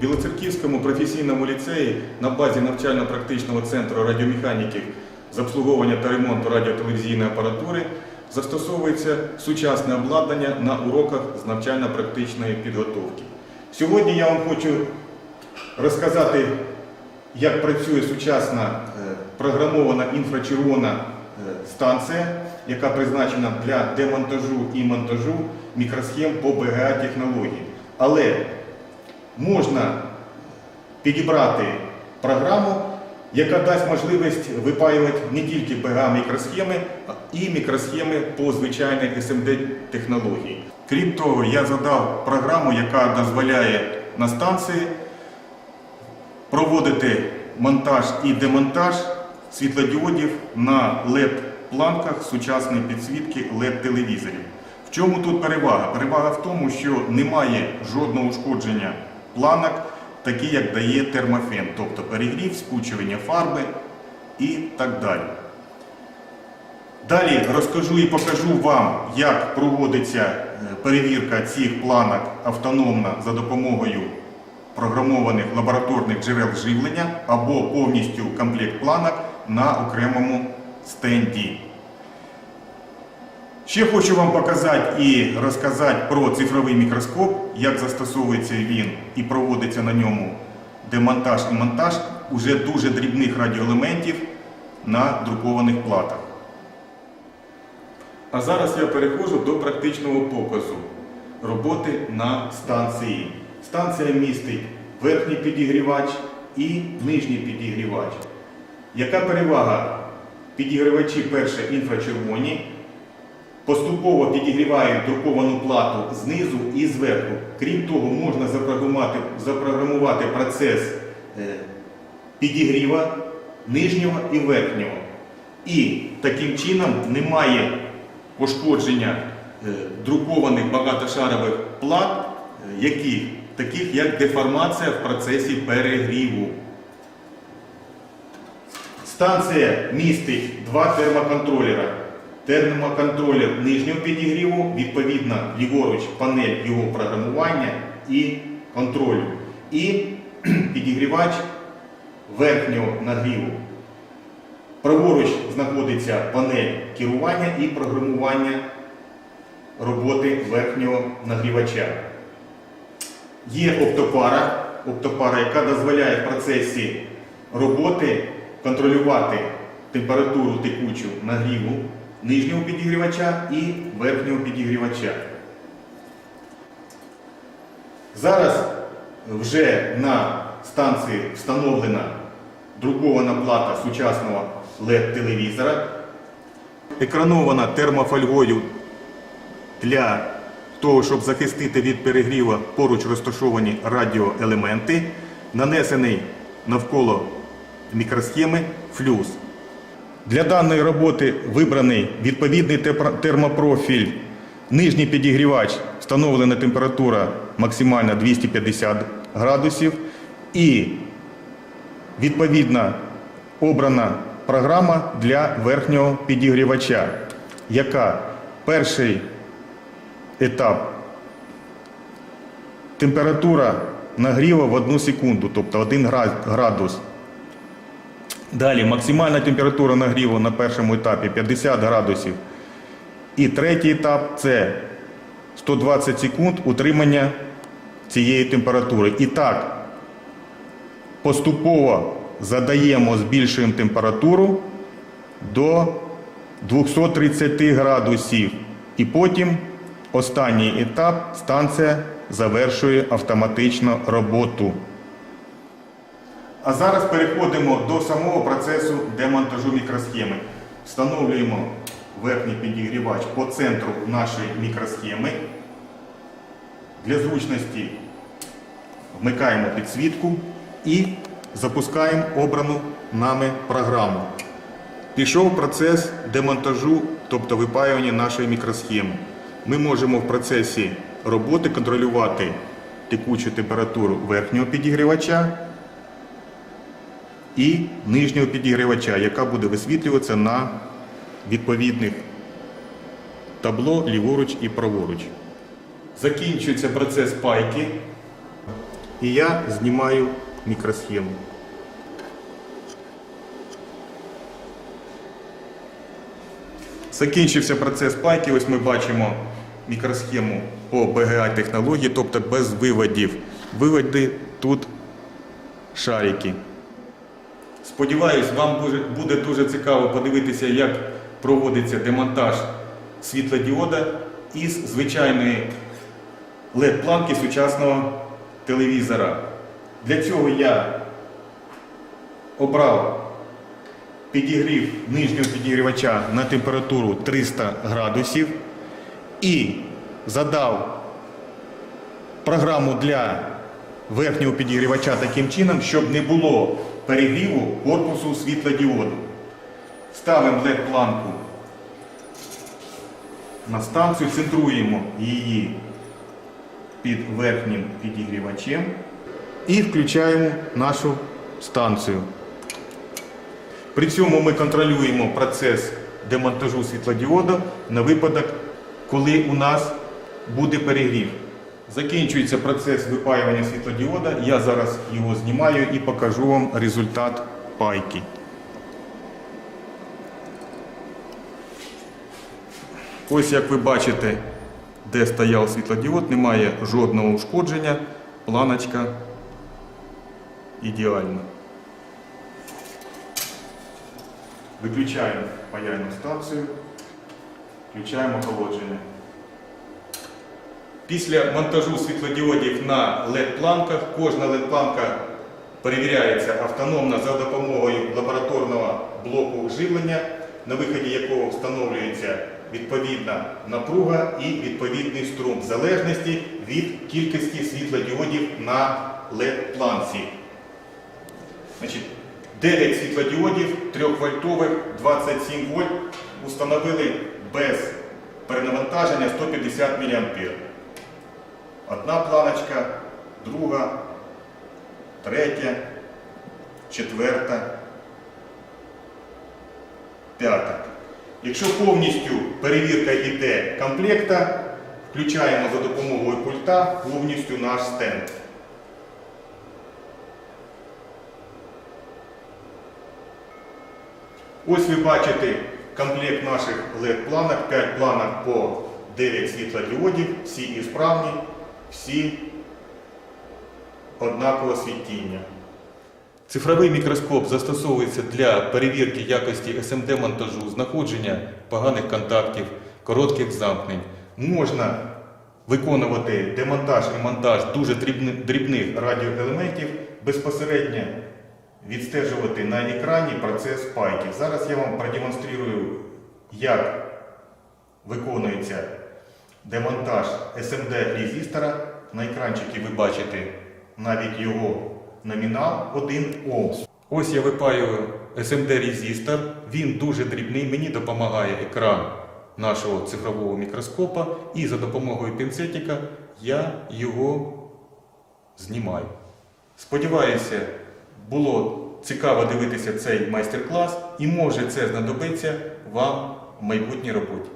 Білоцерківському професійному ліцеї на базі навчально-практичного центру радіомеханіків з обслуговування та ремонту радіотелевізійної апаратури застосовується сучасне обладнання на уроках з навчально-практичної підготовки. Сьогодні я вам хочу розказати, як працює сучасна е, програмована інфрачервона е, станція, яка призначена для демонтажу і монтажу мікросхем по БГА технології. Але можна підібрати програму, яка дасть можливість випаювати не тільки БГА мікросхеми, а і мікросхеми по звичайній SMD технології. Крім того, я задав програму, яка дозволяє на станції проводити монтаж і демонтаж світлодіодів на LED-планках сучасної підсвітки LED-телевізорів. В чому тут перевага? Перевага в тому, що немає жодного ушкодження планок, такі як дає термофен, тобто перегрів, спучування фарби і так далі. Далі розкажу і покажу вам, як проводиться е, перевірка цих планок автономно за допомогою програмованих лабораторних джерел живлення або повністю комплект планок на окремому стенді. Ще хочу вам показати і розказати про цифровий мікроскоп, як застосовується він і проводиться на ньому демонтаж і монтаж уже дуже дрібних радіоелементів на друкованих платах. А зараз я переходжу до практичного показу роботи на станції. Станція містить верхній підігрівач і нижній підігрівач. Яка перевага? Підігрівачі перше інфрачервоні, поступово підігрівають друковану плату знизу і зверху. Крім того, можна запрограмувати, запрограмувати процес е, підігріва нижнього і верхнього. І таким чином немає пошкодження е, друкованих багатошарових плат, е, яких, таких як деформація в процесі перегріву. Станція містить два термоконтролера. Термоконтролер нижнього підігріву, відповідно, ліворуч панель його програмування і контролю. І підігрівач верхнього нагріву. Праворуч знаходиться панель керування і програмування роботи верхнього нагрівача. Є оптопара, оптопара, яка дозволяє в процесі роботи контролювати температуру текучу нагріву нижнього підігрівача і верхнього підігрівача. Зараз вже на станції встановлена друкована плата сучасного LED-телевізора, екранована термофольгою для того, щоб захистити від перегріву поруч розташовані радіоелементи, нанесений навколо мікросхеми флюс. Для даної роботи вибраний відповідний термопрофіль. Нижній підігрівач встановлена температура максимальна 250 градусів і відповідна обрана програма для верхнього підігрівача, яка перший етап температура нагріву в 1 секунду, тобто 1 градус. Далі максимальна температура нагріву на першому етапі 50 градусів. І третій етап це 120 секунд утримання цієї температури. І так, поступово задаємо, збільшуємо температуру до 230 градусів. І потім останній етап станція завершує автоматично роботу. А зараз переходимо до самого процесу демонтажу мікросхеми. Встановлюємо верхній підігрівач по центру нашої мікросхеми. Для зручності вмикаємо підсвітку і запускаємо обрану нами програму. Пішов процес демонтажу, тобто випаювання нашої мікросхеми. Ми можемо в процесі роботи контролювати текучу температуру верхнього підігрівача і нижнього підігрівача, яка буде висвітлюватися на відповідних табло ліворуч і праворуч. Закінчується процес пайки. І я знімаю мікросхему. Закінчився процес пайки. Ось ми бачимо мікросхему по BGA технології, тобто без виводів. Виводи тут шарики. Сподіваюсь, вам буде- дуже цікаво подивитися, як проводиться демонтаж світлодіода із звичайної LED-планки сучасного телевізора. Для цього я обрав підігрів нижнього підігрівача на температуру 300 градусів і задав програму для верхнього підігрівача таким чином, щоб не було перегріву корпусу світлодіоду. Ставимо LED-планку на станцію, центруємо її під верхнім підігрівачем і включаємо нашу станцію. При цьому ми контролюємо процес демонтажу світлодіоду на випадок, коли у нас буде перегрів. Закінчується процес випаювання світлодіода. Я зараз його знімаю і покажу вам результат пайки. Ось як ви бачите, де стояв світлодіод, немає жодного ушкодження, планочка ідеальна. Виключаємо паяльну станцію, включаємо охолодження. Після монтажу світлодіодів на LED-планках кожна LED-планка перевіряється автономно за допомогою лабораторного блоку живлення, на виході якого встановлюється відповідна напруга і відповідний струм в залежності від кількості світлодіодів на LED-планці. 9 світлодіодів 3 вольтових 27 вольт установили без перенавантаження 150 мА. Одна планочка, друга, третя, четверта, п'ята. Якщо повністю перевірка йде комплекта, включаємо за допомогою пульта повністю наш стенд. Ось ви бачите комплект наших LED-планок, 5 планок по 9 світлодіодів, всі ісправні, всі однакового світіння. Цифровий мікроскоп застосовується для перевірки якості SMD-монтажу, знаходження поганих контактів, коротких замкнень. Можна виконувати демонтаж і монтаж дуже дрібних радіоелементів безпосередньо відстежувати на екрані процес пайки. Зараз я вам продемонструю, як виконується демонтаж SMD резистора. На екранчикі ви бачите навіть його номінал 1 Ом. Ось я випаюю SMD резистор. Він дуже дрібний. Мені допомагає екран нашого цифрового мікроскопа. І за допомогою пінцетика я його знімаю. Сподіваюся, було цікаво дивитися цей майстер-клас і може це знадобиться вам в майбутній роботі.